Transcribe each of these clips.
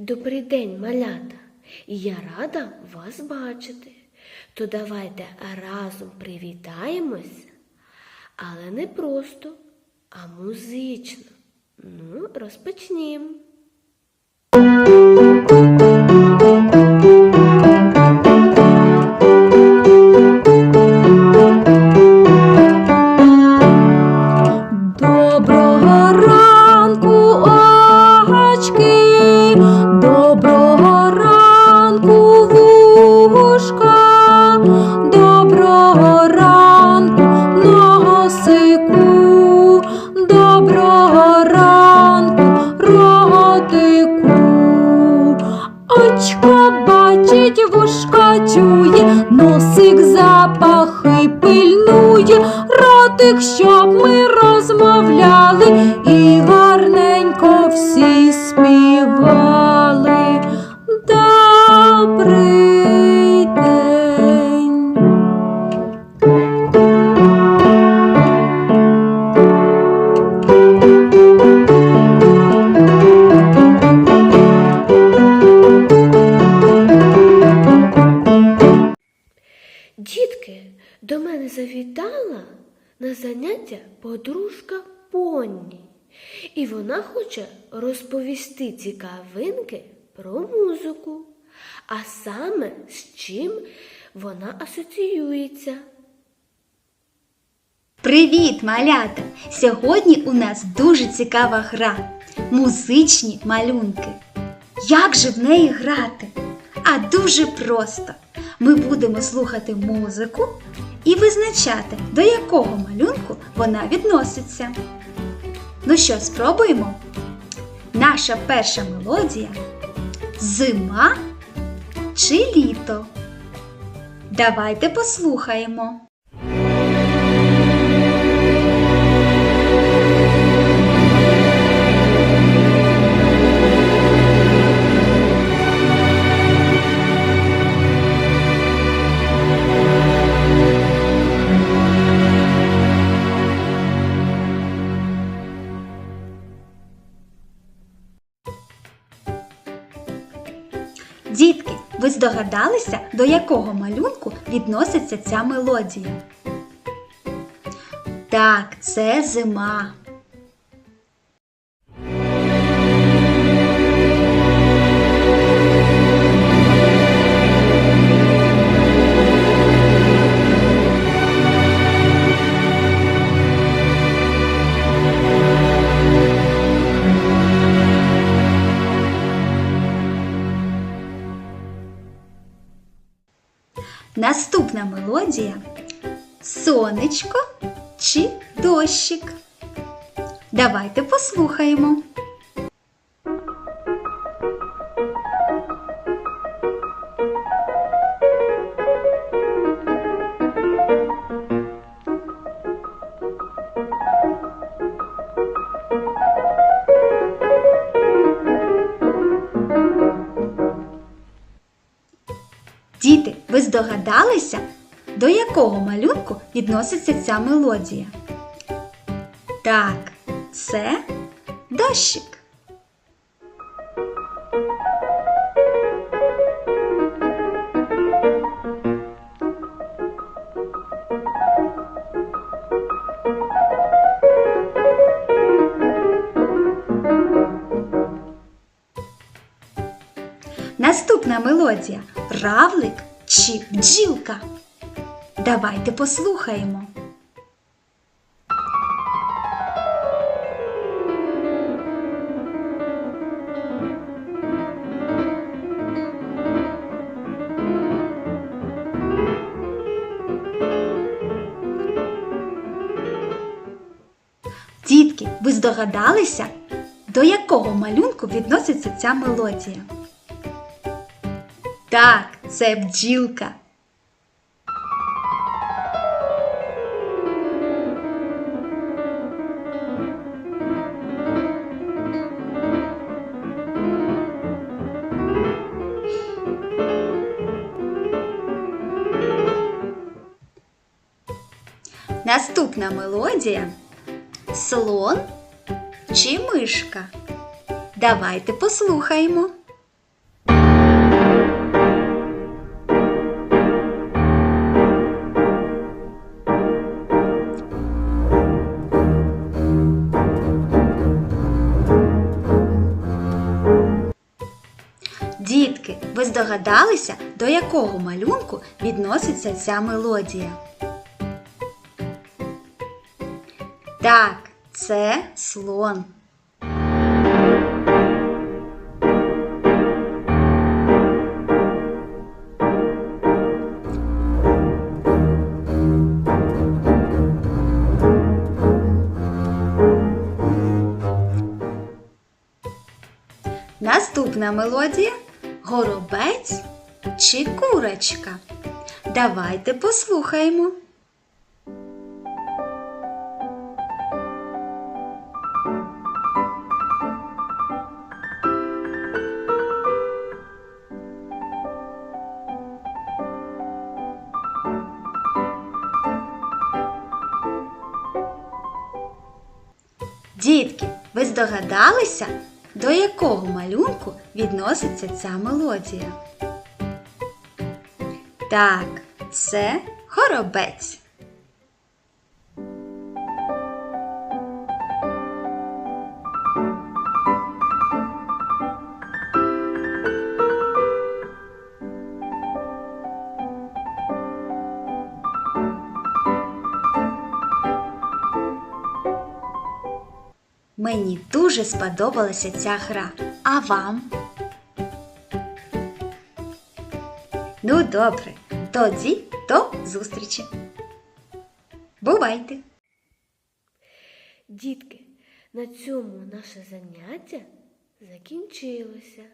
Добрий день, малята! Я рада вас бачити. То давайте разом привітаємось, але не просто, а музично. Ну, розпочнімо. Доброго ротик, щоб ми розмовляли і гарненько всі співали. Добрий день. Дітки, до мене завітала на заняття подружка Понні. І вона хоче розповісти цікавинки про музику, а саме з чим вона асоціюється. Привіт, малята! Сьогодні у нас дуже цікава гра музичні малюнки. Як же в неї грати? А дуже просто. Ми будемо слухати музику і визначати, до якого малюнку вона відноситься. Ну що, спробуємо? Наша перша мелодія зима чи літо. Давайте послухаємо. Дітки, ви здогадалися, до якого малюнку відноситься ця мелодія? Так, це зима. Наступна мелодія сонечко чи дощик. Давайте послухаємо. Здогадалися, до якого малюнку відноситься ця мелодія? Так, це дощик. Наступна мелодія равлик чи бджілка. Давайте послухаємо. Дітки, ви здогадалися, до якого малюнку відноситься ця мелодія? Так, це бджілка. Наступна мелодія слон чи мишка. Давайте послухаємо. Здогадалися, до якого малюнку відноситься ця мелодія? Так, це слон. Наступна мелодія горобець чи курочка. Давайте послухаємо. Дітки, ви здогадалися, до якого малюнку відноситься ця мелодія? Так, це горобець. Мені дуже сподобалася ця гра. А вам? Ну, добре. Тоді до зустрічі. Бувайте! Дітки, на цьому наше заняття закінчилося.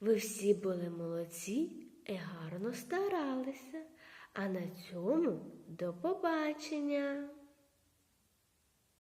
Ви всі були молодці і гарно старалися. А на цьому до побачення!